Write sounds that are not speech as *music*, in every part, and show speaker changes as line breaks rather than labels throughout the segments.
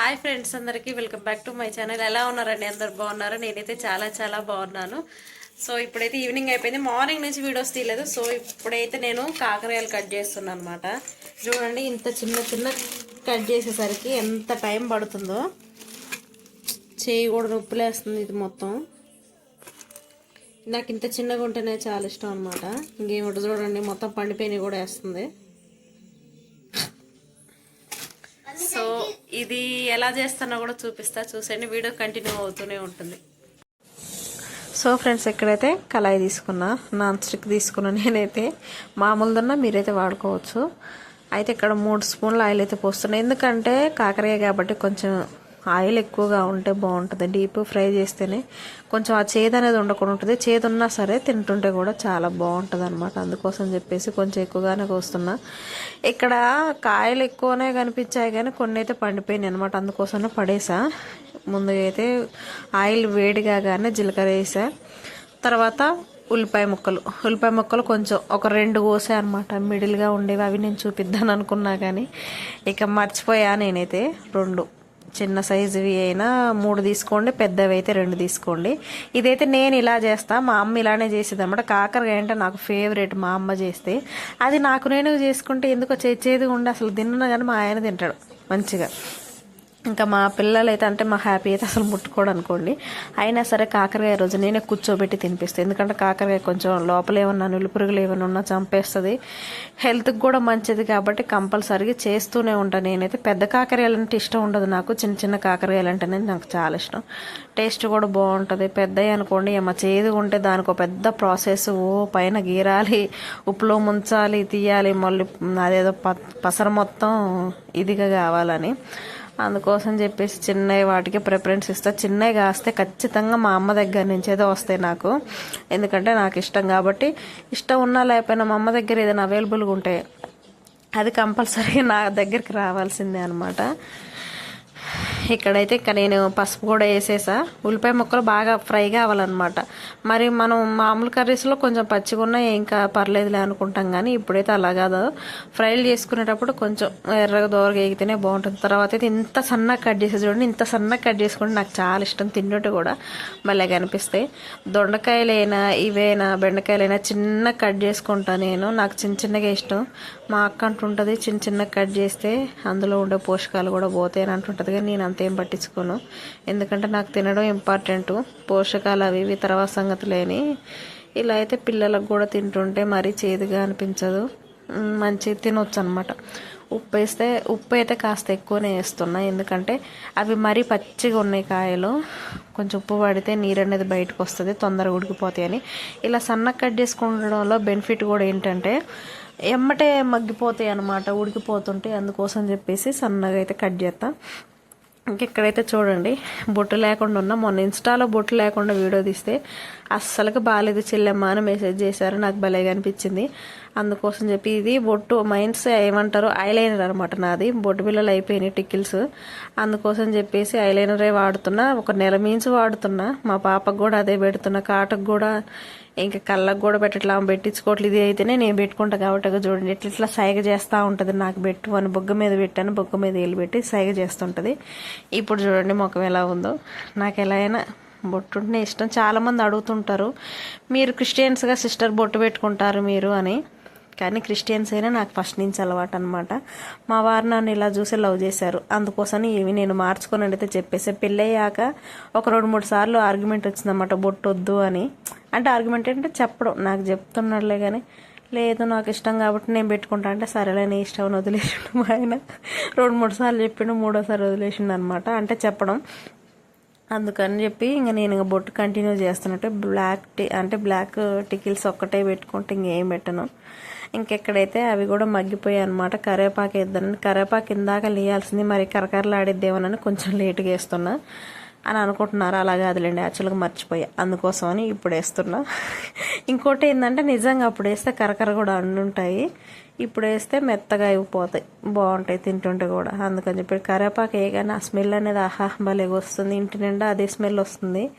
Hi friends అందరికీ welcome back to my channel. ఎలా ఉన్నారండి? అందరు బాగున్నారు? నేనైతే చాలా చాలా బాగున్నాను. సో ఇప్పుడైతే ఈవినింగ్ అయిపోయింది. మార్నింగ్ నుంచి వీడియోస్ తీయలేదు. సో ఇప్పుడైతే నేను కాకరకాయలు కట్ చేస్తున్నాను అనమాట చూడండి ఇంత చిన్న చిన్న కట్ చేసేసరికి ఎంత టైం పడుతుందో. చేయి కూడా నొప్పులేస్తుంది ఇది మొత్తం. నాకు ఇంత చిన్నగా ఉంటేనే చాలా ఇష్టం అనమాట ఇంకేమిటి చూడండి మొత్తం పండిపోయినవి కూడా వేస్తుంది. ఇది ఎలా చేస్తానో కూడా చూపిస్తా. చూసండి వీడియో కంటిన్యూ అవుతూనే ఉంటుంది. సో ఫ్రెండ్స్ ఎక్కడైతే కళాయి తీసుకున్నా నాన్ స్టిక్ తీసుకున్నా నేనైతే. మామూలుదన్నా మీరైతే వాడుకోవచ్చు. అయితే ఇక్కడ మూడు స్పూన్ల ఆయిల్ అయితే పోస్తున్నాయి ఎందుకంటే కాకరకాయ కాబట్టి కొంచెం ఆయిల్ ఎక్కువగా ఉంటే బాగుంటుంది. డీప్ ఫ్రై చేస్తేనే కొంచెం ఆ చేదు అనేది ఉండకుండా ఉంటుంది. చేదు ఉన్నా సరే తింటుంటే కూడా చాలా బాగుంటుంది అనమాట అందుకోసం చెప్పేసి కొంచెం ఎక్కువగానే కోస్తున్నా. ఇక్కడ కాయలు ఎక్కువనే కనిపించాయి కానీ కొన్ని అయితే పండిపోయినాయి అనమాట అందుకోసమే పడేసా. ముందుగా అయితే ఆయిల్ వేడిగా కానీ జీలకర్ర వేసా. తర్వాత ఉల్లిపాయ ముక్కలు. ఉల్లిపాయ ముక్కలు కొంచెం ఒక రెండు కోసా అనమాట మిడిల్గా ఉండేవి. అవి నేను చూపిద్దాను అనుకున్నా కానీ ఇక మర్చిపోయా నేనైతే. రెండు. చిన్న సైజువి అయినా మూడు తీసుకోండి పెద్దవి అయితే రెండు తీసుకోండి. ఇదైతే నేను ఇలా చేస్తా మా అమ్మ ఇలానే చేసేది అనమాట కాకరకాయ అంటే నాకు ఫేవరెట్ మా అమ్మ చేస్తే. అది నాకు నేను చేసుకుంటే ఎందుకో చేసేది ఉండి అసలు తిన్నా కానీ మా ఆయన తింటాడు మంచిగా. ఇంకా మా పిల్లలు అయితే అంటే మా హ్యాపీ అయితే అసలు ముట్టుకోడు అనుకోండి అయినా సరే కాకరకాయ రోజు నేనే కూర్చోబెట్టి తినిపిస్తాను ఎందుకంటే కాకరకాయ కొంచెం లోపల ఏమన్నా నులిపురుగులు ఏమైనా ఉన్నా చంపేస్తుంది. హెల్త్కి కూడా మంచిది కాబట్టి కంపల్సరీగా చేస్తూనే ఉంటాను నేనైతే పెద్ద కాకరకాయలు అంటే ఇష్టం ఉండదు నాకు. చిన్న చిన్న కాకరకాయలు అంటేనే నాకు చాలా ఇష్టం. టేస్ట్ కూడా బాగుంటుంది. పెద్దవి అనుకోండి ఏమో చేదు ఉంటే దానికి ఒక పెద్ద ప్రాసెస్. ఓ పైన గీరాలి ఉప్పులో ముంచాలి తీయాలి మళ్ళీ అదేదో పసర మొత్తం ఇదిగా కావాలని. అందుకోసం చెప్పేసి చిన్నవి వాటికి ప్రిఫరెన్స్ ఇస్తా. చిన్నవి కాస్తే ఖచ్చితంగా మా అమ్మ దగ్గర నుంచి ఏదో వస్తాయి నాకు. ఎందుకంటే నాకు ఇష్టం కాబట్టి ఇష్టం ఉన్నా లేకపోయినా మా అమ్మ దగ్గర ఏదైనా అవైలబుల్గా ఉంటే అది కంపల్సరీ *laughs* నా దగ్గరికి రావాల్సిందే అనమాట ఇక్కడైతే ఇక నేను పసుపు కూడా వేసేసా. ఉల్లిపాయ ముక్కలు బాగా ఫ్రై కావాలన్నమాట. మరి మనం మామూలు కర్రీస్లో కొంచెం పచ్చిగా ఉన్నా ఇంకా పర్లేదులే అనుకుంటాం కానీ ఇప్పుడైతే అలా కాదు. ఫ్రైలు చేసుకునేటప్పుడు కొంచెం ఎర్రగా దోరగా ఎగితేనే బాగుంటుంది. తర్వాత అయితే ఇంత సన్నగా కట్ చేసి చూడండి ఇంత సన్నగా కట్ చేసుకుంటే నాకు చాలా ఇష్టం తిన్నట్టు కూడా మళ్ళీ కనిపిస్తాయి. దొండకాయలైనా ఇవైనా బెండకాయలైనా చిన్న కట్ చేసుకుంటా నేను. నాకు చిన్న చిన్నగా ఇష్టం. మా అక్క అంటుంటుంది చిన్న చిన్న కట్ చేస్తే అందులో ఉండే పోషకాలు కూడా పోతాయి అని అంటుంటుంది. కానీ నేను అంత పట్టించుకోను. ఎందుకంటే నాకు తినడం ఇంపార్టెంట్ పోషకాలు అవి ఇవి తర్వాత సంగతి లేని. ఇలా అయితే పిల్లలకు కూడా తింటుంటే మరీ చేదుగా అనిపించదు. మంచి తినొచ్చు అనమాట ఉప్పు వేస్తే ఉప్పు అయితే కాస్త ఎక్కువనే వేస్తున్నా. ఎందుకంటే అవి మరీ పచ్చిగా ఉన్నాయి కాయలు. కొంచెం ఉప్పు పడితే నీరు అనేది బయటకు వస్తుంది తొందరగా ఉడికిపోతాయని ఇలా సన్నగా కట్ చేసుకుండడంలో బెనిఫిట్ కూడా ఏంటంటే ఎమ్మటే మగ్గిపోతాయి అనమాట ఉడికిపోతుంటే అందుకోసం చెప్పేసి సన్నగా అయితే కట్ చేస్తా. ఇంకెక్కడైతే చూడండి బొట్టు లేకుండా ఉన్నా. మొన్న ఇన్స్టాలో బొట్టు లేకుండా వీడియో తీస్తే అస్సలుకి బాగాలేదు చెల్లెమ్మ అని మెసేజ్ చేశారు. నాకు భలేగా అనిపించింది. అందుకోసం చెప్పి ఇది బొట్టు మైండ్స్ ఏమంటారు ఐలైనర్ అనమాట నాది. బొట్టు బిల్లలు అయిపోయినాయి టిక్కిల్స్. అందుకోసం చెప్పేసి ఐలైనరే వాడుతున్నా. ఒక నెల మీన్స్ వాడుతున్నా. మా పాపకు కూడా అదే పెడుతున్నా. కాటకు కూడా ఇంకా కళ్ళకు కూడా పెట్టట్లా పెట్టించుకోవట్లేదు ఇది అయితేనే నేను పెట్టుకుంటా కాబట్టి చూడండి ఇట్లా ఇట్లా సైగ చేస్తూ ఉంటుంది. నాకు పెట్టు అని బొగ్గ మీద పెట్టాను బొగ్గ మీద వేలు పెట్టి సైగ చేస్తుంటుంది. ఇప్పుడు చూడండి ముఖం ఎలా ఉందో. నాకు ఎలా అయినా బొట్టు ఉంటే ఇష్టం. చాలామంది అడుగుతుంటారు మీరు క్రిస్టియన్స్గా సిస్టర్ బొట్టు పెట్టుకుంటారు మీరు అని. కానీ క్రిస్టియన్స్ అయినా నాకు ఫస్ట్ నుంచి అలవాటు అనమాట మా వారు నన్ను ఇలా చూసి లవ్ చేశారు. అందుకోసం ఇవి నేను మార్చుకొని అయితే చెప్పేసి. పెళ్ళయ్యాక ఒక రెండు మూడు సార్లు ఆర్గ్యుమెంట్ వచ్చిందన్నమాట బొట్టు వద్దు అని. అంటే ఆర్గ్యుమెంట్ అంటే చెప్పడం నాకు చెప్తున్నాడులే కానీ లేదు నాకు ఇష్టం కాబట్టి నేను పెట్టుకుంటా అంటే సరేలే నీ ఇష్టం వదిలేసిండు మా ఆయన. రెండు మూడు సార్లు చెప్పిండు మూడోసారి వదిలేసిండు అనమాట అంటే చెప్పడం. అందుకని చెప్పి ఇంకా నేను ఇంకా బొట్టు కంటిన్యూ చేస్తున్నట్టు బ్లాక్ టీ అంటే బ్లాక్ టికిల్స్ ఒక్కటే పెట్టుకుంటే ఇంకేం పెట్టను. ఇంకెక్కడైతే అవి కూడా మగ్గిపోయాయి అనమాట కరేపాకు వేద్దానని కరేపాకు ఇందాక లేయాల్సింది. మరి కరకరలాడిద్దేమోనని కొంచెం లేటుగా వేస్తున్నా. అని అనుకుంటున్నారు. అలా కాదులేండి యాక్చువల్గా మర్చిపోయా. అందుకోసమని ఇప్పుడు వేస్తున్నా. ఇంకోటి ఏంటంటే నిజంగా అప్పుడు వేస్తే కరకర కూడా అండుంటాయి ఇప్పుడు వేస్తే మెత్తగా అయిపోతాయి బాగుంటాయి తింటుంటే కూడా. అందుకని చెప్పి కరేపాకు వేయగానే ఆ స్మెల్ అనేది ఆహా భలే వస్తుంది. ఇంటి నిండా అదే స్మెల్ వస్తుంది.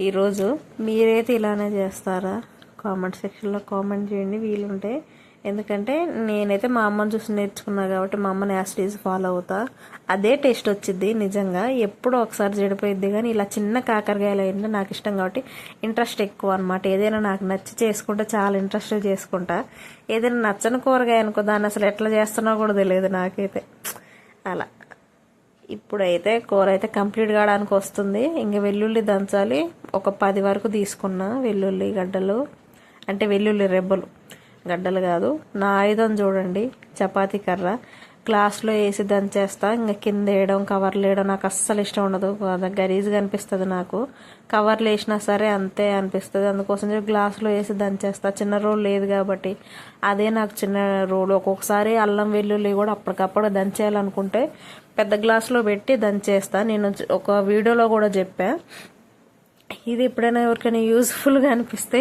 ఈరోజు మీరైతే ఇలానే చేస్తారా? కామెంట్ సెక్షన్లో కామెంట్ చేయండి. వీలుంటే ఎందుకంటే నేనైతే మా అమ్మని చూసి నేర్చుకున్నా కాబట్టి మా అమ్మని యాస్టీస్ ఫాలో అవుతా. అదే టేస్ట్ వచ్చింది నిజంగా. ఎప్పుడో ఒకసారి చెడిపోయిద్ది కానీ ఇలా చిన్న కాకరకాయలు అయింది నాకు ఇష్టం కాబట్టి ఇంట్రెస్ట్ ఎక్కువ అనమాట ఏదైనా నాకు నచ్చి చేసుకుంటే చాలా ఇంట్రెస్ట్ చేసుకుంటా. ఏదైనా నచ్చని కూరగాయ అనుకో దాన్ని అసలు ఎట్లా చేస్తున్నా కూడా తెలియదు నాకైతే. అలా. ఇప్పుడైతే కూర అయితే కంప్లీట్ కావడానికి వస్తుంది. ఇంకా వెల్లుల్లి దంచాలి. ఒక పది వరకు తీసుకున్నా వెల్లుల్లి గడ్డలు అంటే వెల్లుల్లి రెబ్బలు. గడ్డలు కాదు. నా ఆయుధం చూడండి చపాతీ కర్ర. గ్లాస్లో వేసి దంచేస్తా ఇంకా కింద వేయడం కవర్లు వేయడం నాకు అస్సలు ఇష్టం ఉండదు. గరీజ్గా అనిపిస్తుంది నాకు. కవర్లు వేసినా సరే అంతే అనిపిస్తుంది. అందుకోసం చెప్పి గ్లాస్లో వేసి దంచేస్తా చిన్న రోల్ లేదు కాబట్టి. అదే నాకు చిన్న రోల్. ఒక్కొక్కసారి అల్లం వెల్లుల్లి కూడా అప్పటికప్పుడు దంచేయాలనుకుంటే పెద్ద గ్లాసులో పెట్టి దంచేస్తా. నేను ఒక వీడియోలో కూడా చెప్పాను ఇది ఎప్పుడైనా ఎవరికైనా యూస్ఫుల్గా అనిపిస్తే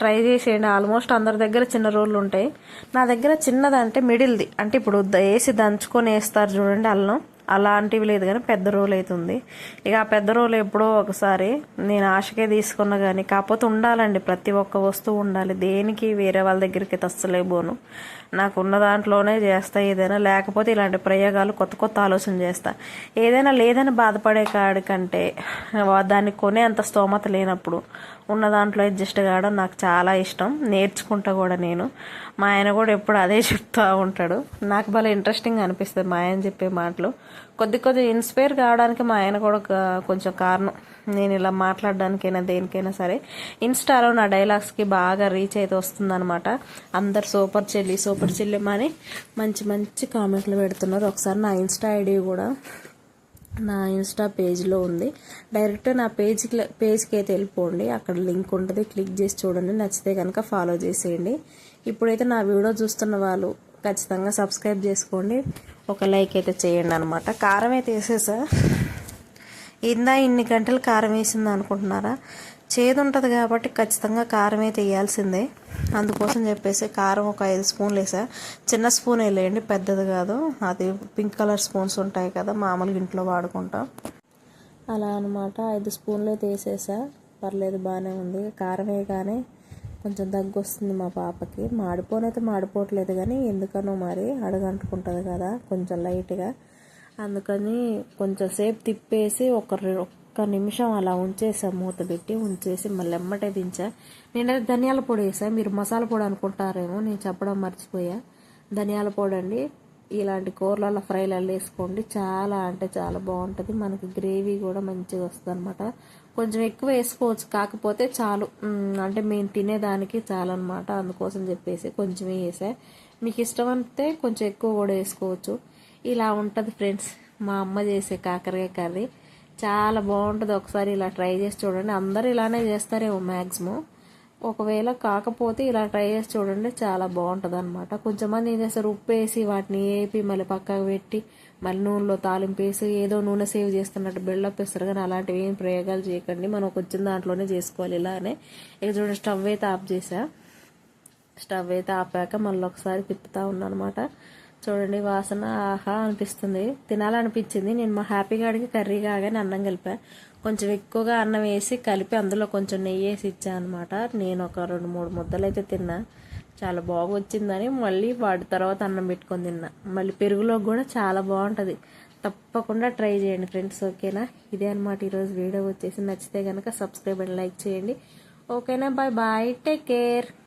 ట్రై చేసేయండి. ఆల్మోస్ట్ అందరి దగ్గర చిన్న రోళ్ళు ఉంటాయి. నా దగ్గర చిన్నది అంటే మిడిల్ది అంటే ఇప్పుడు వేసి దంచుకొని వేస్తారు చూడండి అల్లం. అలాంటివి లేదు కానీ పెద్ద రోల్ అవుతుంది ఇక ఆ పెద్ద రోల్ ఎప్పుడో ఒకసారి నేను ఆశకే తీసుకున్నా కానీ కాకపోతే ఉండాలండి. ప్రతి ఒక్క వస్తువు ఉండాలి. దేనికి వేరే వాళ్ళ దగ్గరికి తస్తలేబోను. నాకు ఉన్న దాంట్లోనే చేస్తా ఏదైనా. లేకపోతే ఇలాంటి ప్రయోగాలు కొత్త కొత్త ఆలోచన చేస్తా. ఏదైనా లేదని బాధపడే కాడికంటే దాన్ని కొనే అంత స్తోమత లేనప్పుడు ఉన్న దాంట్లో అడ్జస్ట్ కావడం నాకు చాలా ఇష్టం. నేర్చుకుంటా కూడా నేను. మా ఆయన కూడా ఎప్పుడు అదే చెప్తూ ఉంటాడు. నాకు భలే ఇంట్రెస్టింగ్ అనిపిస్తుంది మా ఆయన చెప్పే మాటలు. కొద్ది కొద్ది ఇన్స్పైర్ కావడానికి మా ఆయన కూడా కొంచెం కారణం. నేను ఇలా మాట్లాడడానికైనా దేనికైనా సరే ఇన్స్టాలో నా డైలాగ్స్కి బాగా రీచ్ అయితే వస్తుందనమాట అందరు సూపర్ చెల్లి సూపర్ చెల్లి అని మంచి మంచి కామెంట్లు పెడుతున్నారు. ఒకసారి నా ఇన్స్టా ఐడి కూడా నా ఇన్స్టా పేజ్లో ఉంది. డైరెక్ట్ నా పేజ్కి పేజ్కి అయితే వెళ్ళిపోండి. అక్కడ లింక్ ఉంటుంది. క్లిక్ చేసి చూడండి. నచ్చితే కనుక ఫాలో చేసేయండి. ఇప్పుడైతే నా వీడియో చూస్తున్న వాళ్ళు ఖచ్చితంగా సబ్స్క్రైబ్ చేసుకోండి. ఒక లైక్ అయితే చేయండి అనమాట కారం అయితే వేసేసా? ఇందా ఇన్ని గంటలు కారం వేసింది అనుకుంటున్నారా? చేదు ఉంటుంది కాబట్టి ఖచ్చితంగా కారం అయితే వేయాల్సిందే అందుకోసం చెప్పేసి కారం ఒక ఐదు స్పూన్లు వేసా. చిన్న స్పూన్ వేయండి పెద్దది కాదు. అది పింక్ కలర్ స్పూన్స్ ఉంటాయి కదా మామూలుగా ఇంట్లో వాడుకుంటాం. అలా అనమాట ఐదు స్పూన్లు అయితే వేసేసా. పర్లేదు బాగానే ఉంది. కారం వేయగానే కొంచెం దగ్గు వస్తుంది మా పాపకి. మాడిపోనైతే మాడిపోవట్లేదు కానీ ఎందుకనో మరి అడగంటుకుంటుంది కదా కొంచెం లైట్గా. అందుకని కొంచెం సేపు తిప్పేసి ఒక ఒక్క నిమిషం అలా ఉంచేసా మూత పెట్టి ఉంచేసి మళ్ళీ ఎమ్మటే దించా. నేను ధనియాల పొడి వేసా మీరు మసాలా పొడి అనుకుంటారేమో నేను చెప్పడం మర్చిపోయా. ధనియాల పొడి అండి ఇలాంటి కూరలలో ఫ్రైలలో వేసుకోండి చాలా అంటే చాలా బాగుంటుంది. మనకి గ్రేవీ కూడా మంచిగా వస్తుంది అనమాట కొంచెం ఎక్కువ వేసుకోవచ్చు కాకపోతే చాలు. అంటే మేము తినేదానికి చాలు అనమాట అందుకోసం చెప్పేసి కొంచెమే వేసా. మీకు ఇష్టం అంటే కొంచెం ఎక్కువ కూడా వేసుకోవచ్చు. ఇలా ఉంటుంది ఫ్రెండ్స్ మా అమ్మ చేసే కాకరకాయ కర్రీ. చాలా బాగుంటుంది. ఒకసారి ఇలా ట్రై చేసి చూడండి. అందరు ఇలానే చేస్తారేమో మ్యాక్సిమం ఒకవేళ కాకపోతే ఇలా ట్రై చేసి చూడండి చాలా బాగుంటుంది అనమాట కొంచెంమంది ఏం చేస్తారు ఉప్పు వేసి వాటిని వేపి మళ్ళీ పక్కకు పెట్టి మళ్ళీ నూనెలో తాలింపు వేసి ఏదో నూనె సేవ్ చేస్తున్నట్టు బిల్డప్ ఇస్తారు కానీ అలాంటివి ఏం ప్రయోగాలు చేయకండి. మనం వచ్చిన దాంట్లోనే చేసుకోవాలి ఇలానే. ఇక చూడండి స్టవ్ అయితే ఆఫ్ చేసా స్టవ్ అయితే ఆపాక మళ్ళీ ఒకసారి తిప్పుతా ఉన్నా అనమాట చూడండి వాసన ఆహా అనిపిస్తుంది. తినాలనిపించింది. నేను మా హ్యాపీగా అడిగి కర్రీ కాగానే అన్నం కలిపా. కొంచెం ఎక్కువగా అన్నం వేసి కలిపి అందులో కొంచెం నెయ్యి వేసి ఇచ్చాను అనమాట నేను ఒక రెండు మూడు ముద్దలు అయితే తిన్నా. చాలా బాగా వచ్చిందని మళ్ళీ వాటి తర్వాత అన్నం పెట్టుకొని తిన్నా. మళ్ళీ పెరుగులో కూడా చాలా బాగుంటుంది. తప్పకుండా ట్రై చేయండి ఫ్రెండ్స్ ఓకేనా? ఇదే అనమాట ఈరోజు వీడియో. వచ్చేసి నచ్చితే కనుక సబ్స్క్రైబ్ అండ్ లైక్ చేయండి. ఓకేనా? Bye bye. Take care.